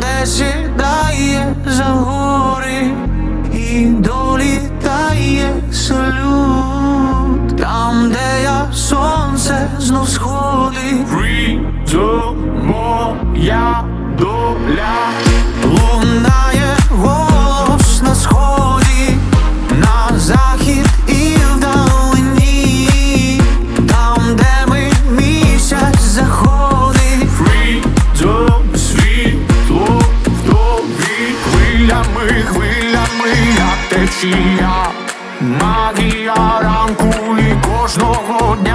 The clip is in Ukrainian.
де сідає за гори і долітає салют, там, де я сонце знов сходить, Різо моя доля. Shia Magia ranku kosh do